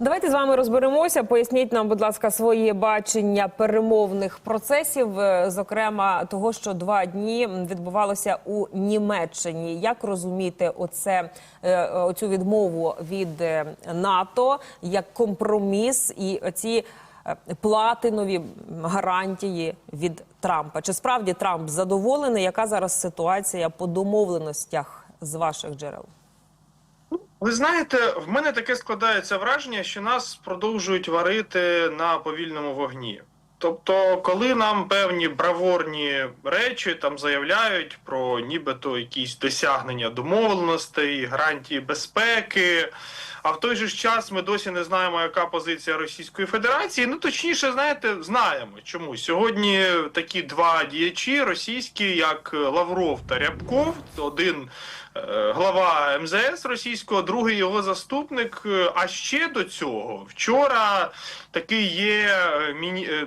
Давайте з вами розберемося. Поясніть нам, будь ласка, своє бачення перемовних процесів, е, зокрема того, що два дні відбувалося у Німеччині. Як розуміти оце е, оцю відмову від е, НАТО як компроміс і оці е, платинові гарантії від Трампа? Чи справді Трамп задоволений? Яка зараз ситуація по домовленостях з ваших джерел? Ви знаєте, в мене таке складається враження, що нас продовжують варити на повільному вогні. Тобто, коли нам певні браворні речі там заявляють про нібито якісь досягнення домовленостей, гарантії безпеки, а в той же час ми досі не знаємо, яка позиція Російської Федерації. Ну точніше, знаєте, знаємо чому сьогодні такі два діячі російські, як Лавров та Рябков, один глава МЗС російського, другий його заступник. Е, А ще до цього вчора такий є е, міні... е,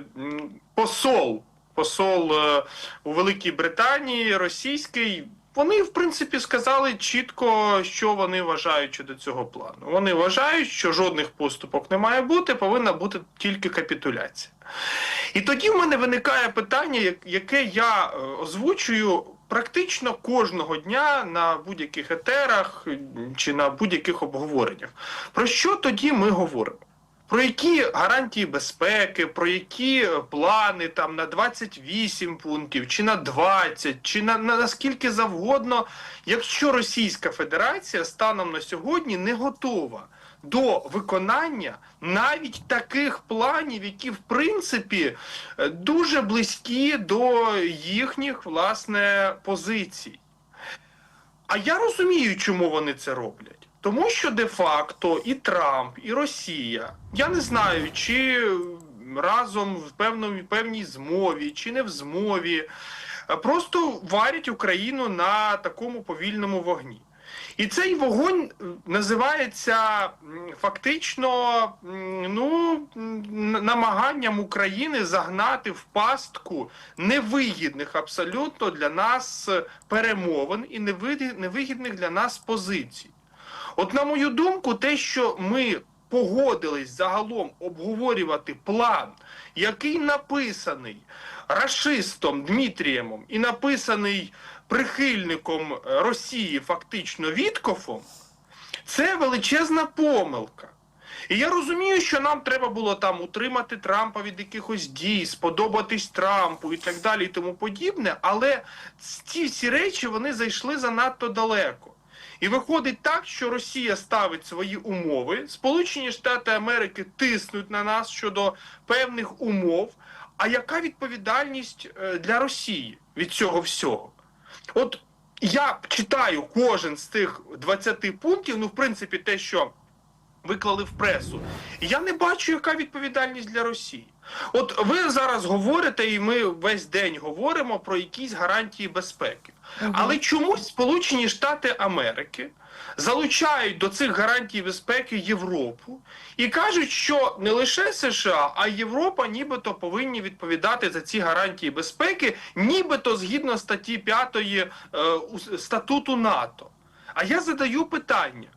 посол, посол е, у Великій Британії російський. Вони, в принципі, сказали чітко, що вони вважають щодо цього плану. Вони вважають, що жодних поступок не має бути, повинна бути тільки капітуляція. І тоді в мене виникає питання, яке я е, озвучую практично кожного дня на будь-яких етерах чи на будь-яких обговореннях. Про що тоді ми говоримо? Про які гарантії безпеки, про які плани там на 28 пунктів, чи на 20, чи на, на наскільки завгодно, якщо Російська Федерація станом на сьогодні не готова до виконання навіть таких планів, які в принципі е, дуже близькі до їхніх власне позицій. А я розумію, чому вони це роблять. Тому що де-факто і Трамп, і Росія, я не знаю, чи разом в певному, певній змові, чи не в змові, е, просто варять Україну на такому повільному вогні. І цей вогонь називається фактично ну, намаганням України загнати в пастку невигідних абсолютно для нас перемовин і невигідних для нас позицій. От, на мою думку, те, що ми погодились загалом обговорювати план, який написаний рашистом Дмитріємом і написаний прихильником Росії, фактично Віткофом, це величезна помилка. І я розумію, що нам треба було там утримати Трампа від якихось дій, сподобатись Трампу і так далі, і тому подібне, але ці всі речі вони зайшли занадто далеко. І виходить так, що Росія ставить свої умови, Сполучені Штати Америки тиснуть на нас щодо певних умов. А яка відповідальність е, для Росії від цього всього? От я читаю кожен з тих 20 пунктів, ну, в принципі, те, що виклали в пресу. Я не бачу, яка відповідальність для Росії. От ви зараз говорите, і ми весь день говоримо про якісь гарантії безпеки. Але чомусь Сполучені Штати Америки залучають до цих гарантій безпеки Європу і кажуть, що не лише США, а Європа нібито повинні відповідати за ці гарантії безпеки, нібито згідно статті 5 е, статуту НАТО. А я задаю питання.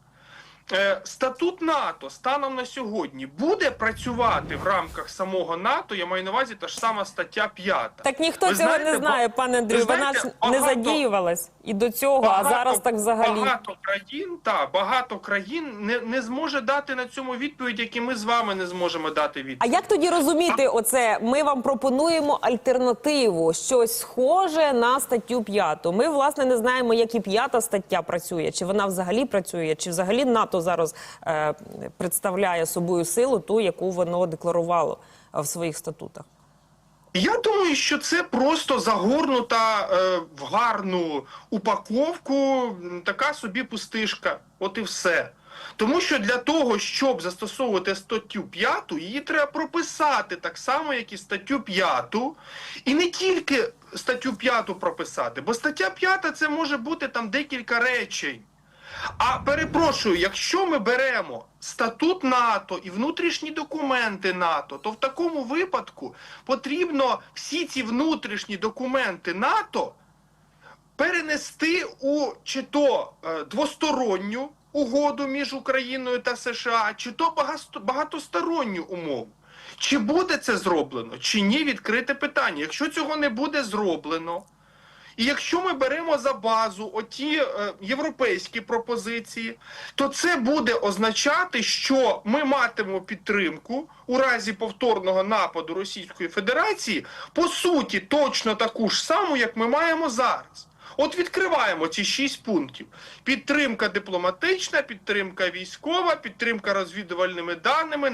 Е, Статут НАТО станом на сьогодні буде працювати в рамках самого НАТО. Я маю на увазі та ж сама стаття 5. Так ніхто Ви цього знаєте, не знає, ба- пане Андрію. Вона ж знаєте, не задіювалась і до цього, а зараз так взагалі. багато країн, та багато країн не, не зможе дати на цьому відповідь, які ми з вами не зможемо дати відповідь. А як тоді розуміти оце? Ми вам пропонуємо альтернативу, щось схоже на статтю 5. Ми власне не знаємо, як і п'ята стаття працює, чи вона взагалі працює, чи взагалі НАТО зараз е, представляє собою силу, ту, яку воно декларувало е, в своїх статутах. Я думаю, що це просто загорнута е, в гарну упаковку, така собі пустишка. От і все. Тому що для того, щоб застосовувати статтю 5, її треба прописати так само, як і статтю 5. І не тільки статтю 5 прописати, бо стаття 5 це може бути там декілька речень. А перепрошую, якщо ми беремо статут НАТО і внутрішні документи НАТО, то в такому випадку потрібно всі ці внутрішні документи НАТО перенести у чи то е, двосторонню угоду між Україною та США, чи то багатосторонню умову. Чи буде це зроблено, чи ні, відкрите питання. Якщо цього не буде зроблено, і якщо ми беремо за базу оті е, європейські пропозиції, то це буде означати, що ми матимемо підтримку у разі повторного нападу Російської Федерації, по суті, точно таку ж саму, як ми маємо зараз. От відкриваємо ці шість пунктів: підтримка дипломатична, підтримка військова, підтримка розвідувальними даними,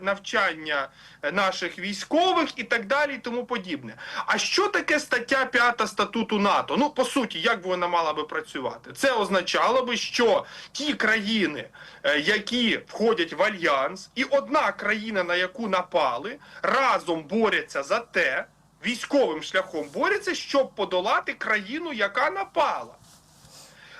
навчання е, наших військових і так далі, і тому подібне. А що таке стаття 5 статуту НАТО? Ну, по суті, як вона мала би працювати? Це означало би, що ті країни, е, які входять в альянс, і одна країна, на яку напали, разом борються за те, військовим шляхом борються, щоб подолати країну, яка напала.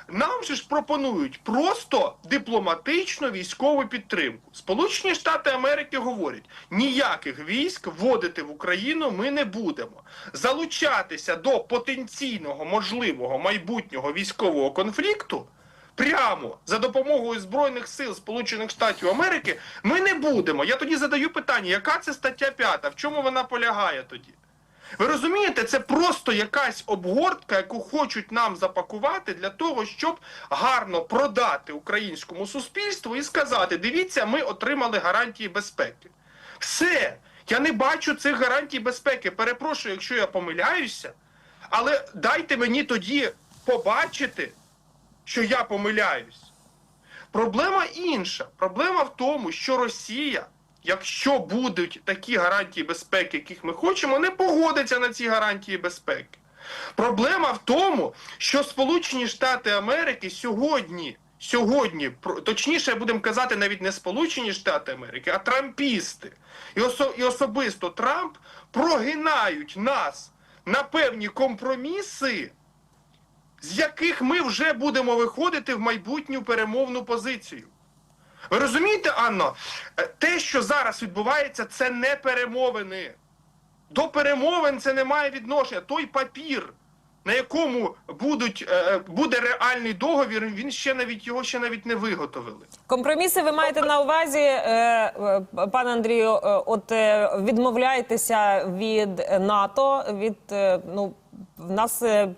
Нам же ж пропонують просто дипломатичну військову підтримку. Сполучені Штати Америки говорять, ніяких військ вводити в Україну ми не будемо. Залучатися до потенційного можливого майбутнього військового конфлікту прямо за допомогою Збройних сил Сполучених Штатів Америки ми не будемо. Я тоді задаю питання, яка це стаття 5, в чому вона полягає тоді? Ви розумієте, це просто якась обгортка, яку хочуть нам запакувати для того, щоб гарно продати українському суспільству і сказати: дивіться, ми отримали гарантії безпеки. Все, я не бачу цих гарантій безпеки. Перепрошую, якщо я помиляюся, але дайте мені тоді побачити, що я помиляюсь. Проблема інша. Проблема в тому, що Росія, якщо будуть такі гарантії безпеки, яких ми хочемо, не погодиться на ці гарантії безпеки. Проблема в тому, що Сполучені Штати Америки сьогодні, сьогодні, точніше, будемо казати, навіть не Сполучені Штати Америки, а трампісти. І, осо- і особисто Трамп прогинають нас на певні компроміси з яких ми вже будемо виходити в майбутню перемовну позицію. Ви розумієте, Анно, Е, те, що зараз відбувається, це не перемовини. До перемовин це не має відношення. Той папір, на якому будуть, е, буде реальний договір, він ще навіть його ще навіть не виготовили. Компроміси ви маєте на увазі, е, е, пане Андрію, е, от е, відмовляєтеся від НАТО, від е, ну в нас. е,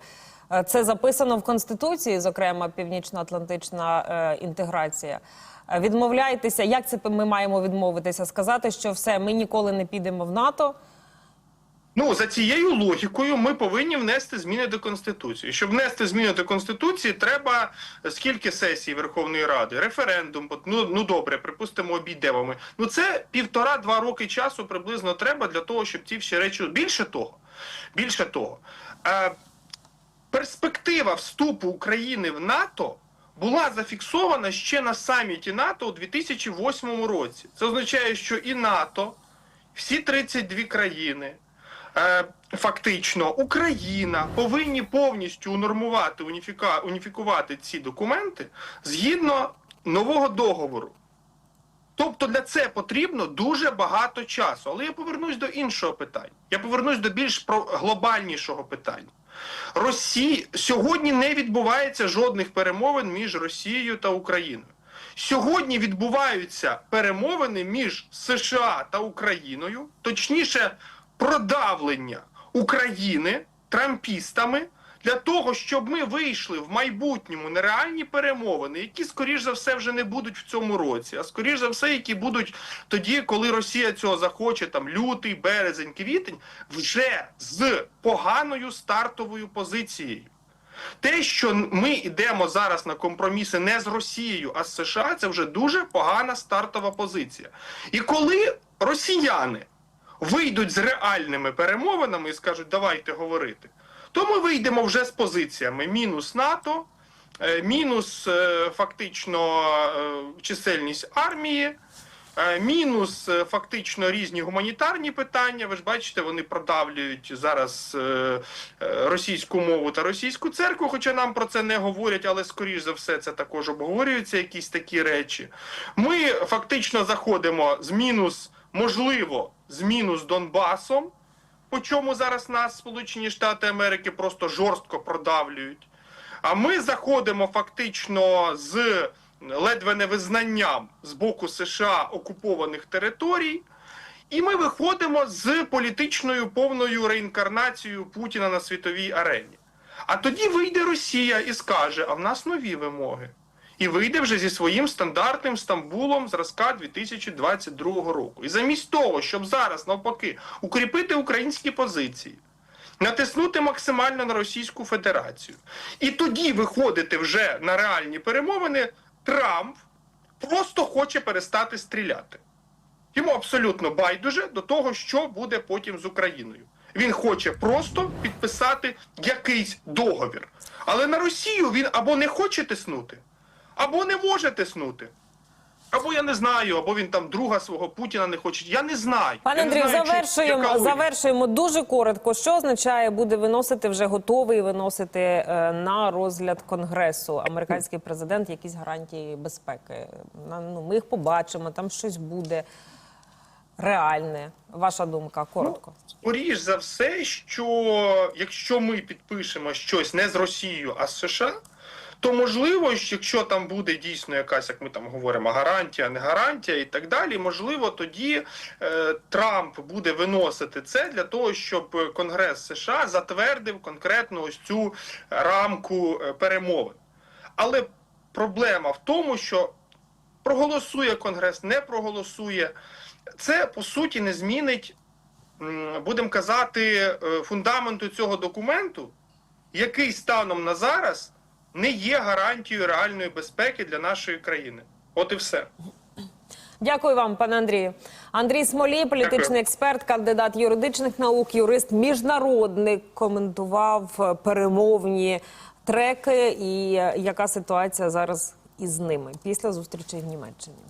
е, Це записано в Конституції, зокрема північно-атлантична е, інтеграція. Е, Відмовляєтеся, як це ми маємо відмовитися? Сказати, що все, ми ніколи не підемо в НАТО. Ну, за цією логікою, ми повинні внести зміни до Конституції. Щоб внести зміни до Конституції, треба е, скільки сесій Верховної Ради, референдум, ну, ну добре, припустимо, обійдемо ми. Ну це півтора-два роки часу приблизно треба для того, щоб ці всі речі. Більше того, більше того, е, перспектива вступу України в НАТО. Була зафіксована ще на саміті НАТО у 2008 році. Це означає, що і НАТО, всі 32 країни, е, фактично Україна повинні повністю унормувати, уніфікувати ці документи згідно нового договору. Тобто для це потрібно дуже багато часу. Але я повернусь до іншого питання. Я повернусь до більш про глобальнішого питання. Росії сьогодні не відбувається жодних перемовин між Росією та Україною. Сьогодні відбуваються перемовини між США та Україною, точніше, продавлення України трампістами для того, щоб ми вийшли в майбутньому на реальні перемовини, які, скоріш за все, вже не будуть в цьому році, а скоріш за все, які будуть тоді, коли Росія цього захоче, там лютий, березень, квітень, вже з поганою стартовою позицією. Те, що ми йдемо зараз на компроміси не з Росією, а з США, це вже дуже погана стартова позиція. І коли росіяни вийдуть з реальними перемовинами і скажуть, давайте говорити, то ми вийдемо вже з позиціями мінус НАТО, е, мінус е, фактично е, чисельність армії. Мінус фактично різні гуманітарні питання. Ви ж бачите, вони продавлюють зараз російську мову та російську церкву, хоча нам про це не говорять, але скоріш за все це також обговорюються якісь такі речі. Ми фактично заходимо з мінус, можливо, з мінус Донбасом, по чому зараз нас Сполучені Штати Америки просто жорстко продавлюють. А ми заходимо фактично з ледве не визнанням з боку США окупованих територій. І ми виходимо з політичною повною реінкарнацією Путіна на світовій арені. А тоді вийде Росія і скаже: а в нас нові вимоги. І вийде вже зі своїм стандартним Стамбулом зразка 2022 року. І замість того, щоб зараз навпаки укріпити українські позиції, натиснути максимально на Російську Федерацію, і тоді виходити вже на реальні перемовини, Трамп просто хоче перестати стріляти. Йому абсолютно байдуже до того, що буде потім з Україною. Він хоче просто підписати якийсь договір. Але на Росію він або не хоче тиснути, або не може тиснути. Або я не знаю, або він там друга свого Путіна не хоче. Я не знаю. Пане Андрію, знаю, чи- завершуємо, завершуємо дуже коротко. Що означає буде виносити вже готовий виносити е, на розгляд конгресу американський президент якісь гарантії безпеки? На- Ну, ми їх побачимо, там щось буде реальне. Ваша думка коротко. Скоріш за все, що якщо ми підпишемо щось не з Росією, а з США, то можливо, якщо там буде дійсно якась, як ми там говоримо, гарантія, не гарантія і так далі, можливо, тоді е, Трамп буде виносити це для того, щоб Конгрес США затвердив конкретно ось цю рамку е, перемовин. Але проблема в тому, що проголосує Конгрес, не проголосує, це по суті не змінить будемо казати, е, фундаменту цього документу, який станом на зараз не є гарантією реальної безпеки для нашої країни. От і все. Дякую вам, пане Андрію. Андрій Смолій, політичний Дякую. експерт, кандидат юридичних наук, юрист міжнародник, коментував е, перемовні треки і е, яка ситуація зараз із ними після зустрічі в Німеччині.